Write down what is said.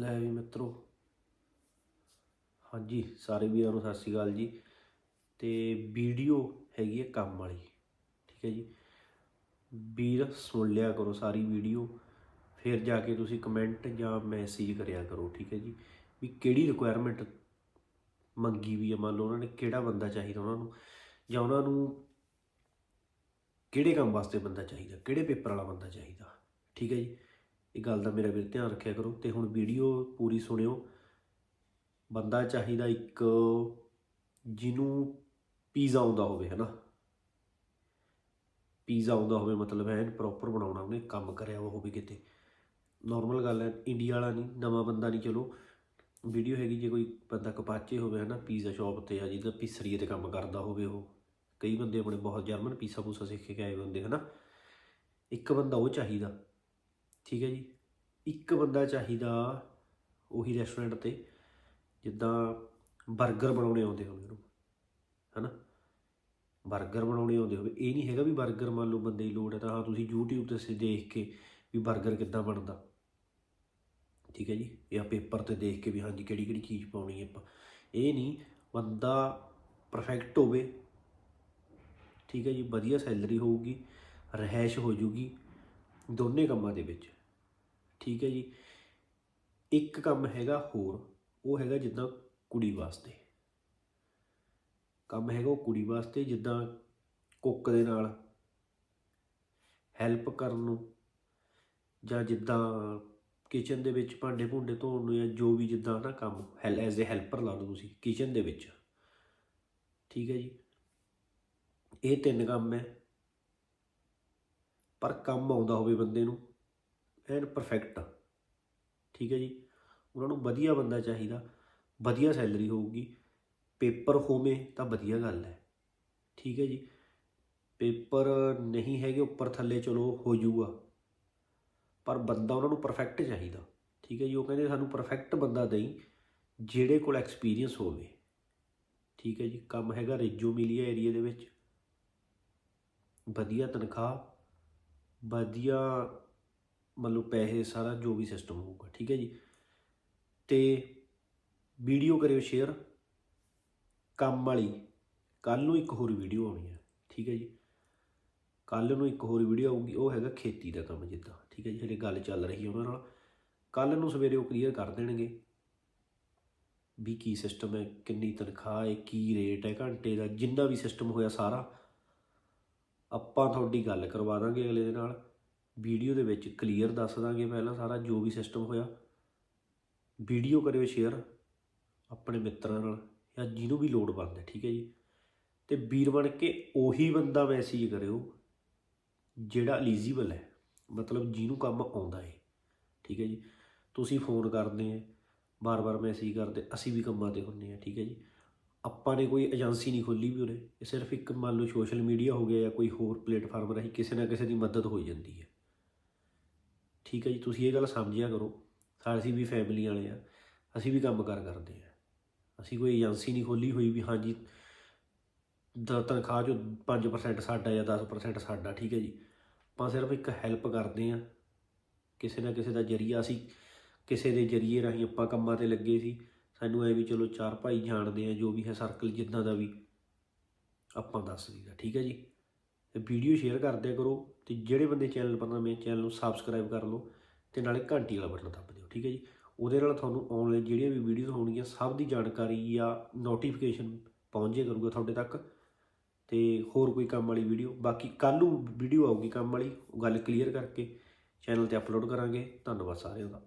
ਲੈ ਵੀ ਮਿੱਤਰੋ। ਹਾਂਜੀ, ਸਾਰੇ ਵੀਰਾਂ ਨੂੰ ਸਤਿ ਸ਼੍ਰੀ ਅਕਾਲ ਜੀ। ਤੇ ਵੀਡੀਓ ਹੈਗੀ ਹੈ ਕੰਮ ਵਾਲੀ, ਠੀਕ ਹੈ ਜੀ। ਵੀਰ ਸੁਣ ਲਿਆ ਕਰੋ ਸਾਰੀ ਵੀਡੀਓ, ਫਿਰ ਜਾ ਕੇ ਤੁਸੀਂ ਕਮੈਂਟ ਜਾਂ ਮੈਸੇਜ ਕਰਿਆ ਕਰੋ, ਠੀਕ ਹੈ ਜੀ। ਵੀ ਕਿਹੜੀ ਰਿਕੁਆਇਰਮੈਂਟ ਮੰਗੀ ਵੀ ਹੈ ਮੰਨ ਲਓ ਉਹਨਾਂ ਨੇ ਕਿਹੜਾ ਬੰਦਾ ਚਾਹੀਦਾ ਉਹਨਾਂ ਨੂੰ, ਜਾਂ ਉਹਨਾਂ ਨੂੰ ਕਿਹੜੇ ਕੰਮ ਵਾਸਤੇ ਬੰਦਾ ਚਾਹੀਦਾ, ਕਿਹੜੇ ਪੇਪਰ ਵਾਲਾ ਬੰਦਾ ਚਾਹੀਦਾ, ਠੀਕ ਹੈ ਜੀ। ਇਹ ਗੱਲ ਦਾ ਮੇਰਾ ਵੀਰ ਧਿਆਨ ਰੱਖਿਆ ਕਰੋ ਤੇ ਹੁਣ ਵੀਡੀਓ ਪੂਰੀ ਸੁਣਿਓ। ਬੰਦਾ ਚਾਹੀਦਾ ਇੱਕ ਜਿਹਨੂੰ ਪੀਜ਼ਾ ਆਉਂਦਾ ਹੋਵੇ, ਹਨਾ? ਪੀਜ਼ਾ ਆਉਂਦਾ ਹੋਵੇ ਮਤਲਬ ਐਨ ਪ੍ਰੋਪਰ ਬਣਾਉਣਾ ਉਹਨੇ, ਕੰਮ ਕਰਿਆ ਹੋਇਆ ਹੋਵੇ ਕਿਤੇ। ਨਾਰਮਲ ਗੱਲ ਹੈ ਇੰਡੀਆ ਵਾਲਾ ਨਹੀਂ, ਨਵਾਂ ਬੰਦਾ ਨਹੀਂ, ਚਲੋ। ਵੀਡੀਓ ਹੈਗੀ ਜੇ ਕੋਈ ਬੰਦਾ ਕਪਾਚੇ ਹੋਵੇ, ਹਨਾ, ਪੀਜ਼ਾ ਸ਼ਾਪ ਤੇ ਆ ਜਿਹਦਾ ਪਿਸਰੀਏ ਤੇ ਕੰਮ ਕਰਦਾ ਹੋਵੇ ਉਹ। ਕਈ ਬੰਦੇ ਆਪਣੇ ਬਹੁਤ ਜਰਮਨ ਪੀਜ਼ਾ ਪੂਸਾ ਸਿੱਖ ਕੇ ਆਏ ਹੋਏ ਹੁੰਦੇ, ਹਨਾ? ਇੱਕ ਬੰਦਾ ਉਹ ਚਾਹੀਦਾ। ਠੀਕ ਹੈ ਜੀ। ਇੱਕ ਬੰਦਾ ਚਾਹੀਦਾ ਉਹੀ ਰੈਸਟੋਰੈਂਟ ਤੇ, ਜਿੱਦਾਂ 버ਗਰ ਬਣਾਉਣੇ ਆਉਂਦੇ ਹੋਵੇ ਉਹਨੂੰ, ਹਨਾ? 버ਗਰ ਬਣਾਉਣੇ ਆਉਂਦੇ ਹੋਵੇ। ਇਹ ਨਹੀਂ ਹੈਗਾ ਵੀ 버ਗਰ ਮੰਨ ਲਓ ਬੰਦੇ ਦੀ ਲੋੜ ਹੈ ਤਾਂ ਹਾਂ ਤੁਸੀਂ YouTube ਤੇ ਦੇਖ ਕੇ ਵੀ 버ਗਰ ਕਿੱਦਾਂ ਬਣਦਾ। ਠੀਕ ਹੈ ਜੀ। ਜਾਂ ਪੇਪਰ ਤੇ ਦੇਖ ਕੇ ਵੀ ਹਾਂਜੀ ਕਿਹੜੀ ਕਿਹੜੀ ਚੀਜ਼ ਪਾਉਣੀ ਹੈ ਆਪਾਂ। ਇਹ ਨਹੀਂ, ਬੰਦਾ ਪਰਫੈਕਟ ਹੋਵੇ, ਠੀਕ ਹੈ ਜੀ, ਵਧੀਆ ਸੈਲਰੀ ਹੋਊਗੀ ਰਹਿائش ਹੋ ਜੂਗੀ ਦੋਨੇ ਕੰਮਾਂ ਦੇ ਵਿੱਚ। ਠੀਕ ਹੈ ਜੀ। ਇੱਕ ਕੰਮ ਹੈਗਾ ਹੋਰ, ਉਹ ਹੈਗਾ ਜਿੱਦਾਂ ਕੁੜੀ ਵਾਸਤੇ। ਕੰਮ ਹੈਗਾ ਉਹ ਕੁੜੀ ਵਾਸਤੇ, ਜਿੱਦਾਂ ਕੁੱਕ ਦੇ ਨਾਲ ਹੈਲਪ ਕਰਨ ਨੂੰ, ਜਾਂ ਜਿੱਦਾਂ ਕਿਚਨ ਦੇ ਵਿੱਚ ਭਾਂਡੇ ਭੁੰਡੇ ਧੋਣ ਨੂੰ, ਜਾਂ ਜੋ ਵੀ ਜਿੱਦਾਂ ਨਾ ਕੰਮ ਹੈਲ ਐਜ਼ ਅ ਹੈਲਪਰ ਲਾ ਲਓ ਤੁਸੀਂ ਕਿਚਨ ਦੇ ਵਿੱਚ। ਠੀਕ ਹੈ ਜੀ। ਇਹ ਤਿੰਨ ਕੰਮ ਹੈ। ਪਰ ਕੰਮ ਆਉਂਦਾ ਹੋਵੇ ਬੰਦੇ ਨੂੰ, ਐਨ ਪਰਫੈਕਟ ਠੀਕ ਹੈ ਜੀ? ਉਹਨਾਂ ਨੂੰ ਵਧੀਆ ਬੰਦਾ ਚਾਹੀਦਾ, ਵਧੀਆ ਸੈਲਰੀ ਹੋਊਗੀ। ਪੇਪਰ ਹੋਵੇ ਤਾਂ ਵਧੀਆ ਗੱਲ ਹੈ। ਠੀਕ ਹੈ ਜੀ? ਪੇਪਰ ਨਹੀਂ ਹੈਗੇ, ਉੱਪਰ ਥੱਲੇ ਚਲੋ ਹੋ ਜਾਊਗਾ। ਪਰ ਬੰਦਾ ਉਹਨਾਂ ਨੂੰ ਪਰਫੈਕਟ ਚਾਹੀਦਾ। ਠੀਕ ਹੈ ਜੀ? ਉਹ ਕਹਿੰਦੇ ਸਾਨੂੰ ਪਰਫੈਕਟ ਬੰਦਾ ਦੇਈ, ਜਿਹੜੇ ਕੋਲ ਐਕਸਪੀਰੀਅੰਸ ਹੋਵੇ। ਠੀਕ ਹੈ ਜੀ? ਕੰਮ ਹੈਗਾ ਰੇਜੋ ਮਿਲੀਆ ਏਰੀਆ ਦੇ ਵਿੱਚ। ਵਧੀਆ ਤਨਖਾਹ ਵਧੀਆ ਮਤਲਬ ਪੈਸੇ ਸਾਰਾ ਜੋ ਵੀ ਸਿਸਟਮ ਹੋਊਗਾ, ਠੀਕ ਹੈ ਜੀ। ਤੇ ਵੀਡੀਓ ਕਰਿਓ ਸ਼ੇਅਰ ਕੰਮ ਵਾਲੀ ਕੱਲ ਨੂੰ ਇੱਕ ਹੋਰ ਵੀਡੀਓ ਆਉਣੀ ਹੈ, ਠੀਕ ਹੈ ਜੀ। ਕੱਲ ਨੂੰ ਇੱਕ ਹੋਰ ਵੀਡੀਓ ਆਊਗੀ, ਉਹ ਹੈਗਾ ਖੇਤੀ ਦਾ ਕੰਮ ਜਿੱਦਾਂ, ਠੀਕ ਹੈ ਜੀ, ਜਿਹੜੀ ਗੱਲ ਚੱਲ ਰਹੀ ਹੈ ਉਹਨਾਂ ਨਾਲ। ਕੱਲ ਨੂੰ ਸਵੇਰੇ ਉਹ ਕਲੀਅਰ ਕਰ ਦੇਣਗੇ ਵੀ ਕੀ ਸਿਸਟਮ ਹੈ, ਕਿੰਨੀ ਤਨਖਾਹ ਹੈ, ਕੀ ਰੇਟ ਹੈ, ਘੰਟੇ ਦਾ, ਜਿੰਨਾ ਵੀ ਸਿਸਟਮ ਹੋਇਆ ਸਾਰਾ ਆਪਾਂ ਤੁਹਾਡੀ ਗੱਲ ਕਰਵਾ ਦਾਂਗੇ ਅਗਲੇ ਦੇ ਨਾਲ। ਵੀਡੀਓ ਦੇ ਵਿੱਚ ਕਲੀਅਰ ਦੱਸ ਦਾਂਗੇ ਪਹਿਲਾਂ ਸਾਰਾ, ਜੋ ਵੀ ਸਿਸਟਮ ਹੋਇਆ। ਵੀਡੀਓ ਕਰਿਓ ਸ਼ੇਅਰ ਆਪਣੇ ਮਿੱਤਰਾਂ ਨਾਲ ਜਾਂ ਜਿਹਨੂੰ ਵੀ ਲੋੜ ਪੈਂਦਾ ਠੀਕ ਹੈ ਜੀ? ਤੇ ਵੀਰ ਬਣ ਕੇ ਉਹੀ ਬੰਦਾ ਮੈਸੇਜ ਕਰਿਓ ਜਿਹੜਾ ਐਲੀਜੀਬਲ ਹੈ। ਮਤਲਬ ਜਿਹਨੂੰ ਕੰਮ ਆਉਂਦਾ ਹੈ, ਠੀਕ ਹੈ ਜੀ? ਤੁਸੀਂ ਫੋਨ ਕਰਦੇ ਆ ਬਾਰ-ਬਾਰ ਮੈਸੇਜ ਕਰਦੇ, ਅਸੀਂ ਵੀ ਕੰਮਾਂ ਤੇ ਹੁੰਨੇ ਆ ਠੀਕ ਹੈ ਜੀ? ਆਪਾਂ ਨੇ ਕੋਈ ਏਜੰਸੀ ਨਹੀਂ ਖੋਲੀ ਵੀ ਉਰੇ, ਇਹ ਸਿਰਫ ਇੱਕ ਮੰਨ ਲਓ ਸੋਸ਼ਲ ਮੀਡੀਆ ਹੋ ਗਿਆ ਜਾਂ ਕੋਈ ਹੋਰ ਪਲੇਟਫਾਰਮ ਰਹੀ ਕਿਸੇ ਨਾ ਕਿਸੇ ਦੀ ਮਦਦ ਹੋ ਜਾਂਦੀ ਹੈ। ਠੀਕ ਹੈ ਜੀ, ਤੁਸੀਂ ਇਹ ਗੱਲ ਸਮਝਿਆ ਕਰੋ। ਅਸੀਂ ਵੀ ਫੈਮਿਲੀ ਵਾਲੇ ਆ ਅਸੀਂ ਵੀ ਕੰਮ ਕਾਰ ਕਰਦੇ ਆ ਅਸੀਂ ਕੋਈ ਏਜੰਸੀ ਨਹੀਂ ਖੋਲੀ ਹੋਈ ਵੀ ਹਾਂਜੀ, ਦ ਤਨਖਾਹ ਚੋਂ 5% ਸਾਡਾ ਜਾਂ 10% ਸਾਡਾ, ਠੀਕ ਹੈ ਜੀ। ਆਪਾਂ ਸਿਰਫ ਇੱਕ ਹੈਲਪ ਕਰਦੇ ਆ ਕਿਸੇ ਨਾ ਕਿਸੇ ਦਾ ਜਰੀਆ ਅਸੀਂ, ਕਿਸੇ ਦੇ ਜਰੀਏ ਰਾਹੀਂ ਆਪਾਂ ਕੰਮਾਂ ਤੇ ਲੱਗੇ ਸੀ। ਸਾਨੂੰ ਐ ਵੀ ਚਲੋ ਚਾਰ ਭਾਈ ਜਾਣਦੇ ਆ, ਜੋ ਵੀ ਹੈ ਸਰਕਲ ਜਿੱਦਾਂ ਦਾ ਵੀ, ਆਪਾਂ ਦੱਸ ਦਈਦਾ, ਠੀਕ ਹੈ ਜੀ? ਤੇ ਵੀਡੀਓ ਸ਼ੇਅਰ ਕਰਦਿਆ ਕਰੋ ਤੇ ਜਿਹੜੇ ਬੰਦੇ ਚੈਨਲ ਪਰ ਨਵੇਂ ਚੈਨਲ ਨੂੰ ਸਬਸਕ੍ਰਾਈਬ ਕਰ ਲਓ ਤੇ ਨਾਲੇ ਘੰਟੀ ਵਾਲਾ ਬਟਨ ਦੱਬ ਦਿਓ, ਠੀਕ ਹੈ ਜੀ? ਉਹਦੇ ਨਾਲ ਤੁਹਾਨੂੰ ਆਨਲਾਈਨ ਜਿਹੜੀਆਂ ਵੀ ਵੀਡੀਓਜ਼ ਹੋਣਗੀਆਂ, ਸਭ ਦੀ ਜਾਣਕਾਰੀ ਜਾਂ ਨੋਟੀਫਿਕੇਸ਼ਨ ਪਹੁੰਚੇ ਜੇ ਕਰੂਗਾ ਤੁਹਾਡੇ ਤੱਕ। ਤੇ ਹੋਰ ਕੋਈ ਕੰਮ ਵਾਲੀ ਵੀਡੀਓ ਬਾਕੀ ਕੱਲ ਨੂੰ ਵੀਡੀਓ ਆਊਗੀ ਕੰਮ ਵਾਲੀ, ਉਹ ਗੱਲ ਕਲੀਅਰ ਕਰਕੇ ਚੈਨਲ ਤੇ ਅਪਲੋਡ ਕਰਾਂਗੇ। ਧੰਨਵਾਦ ਸਾਰਿਆਂ ਦਾ।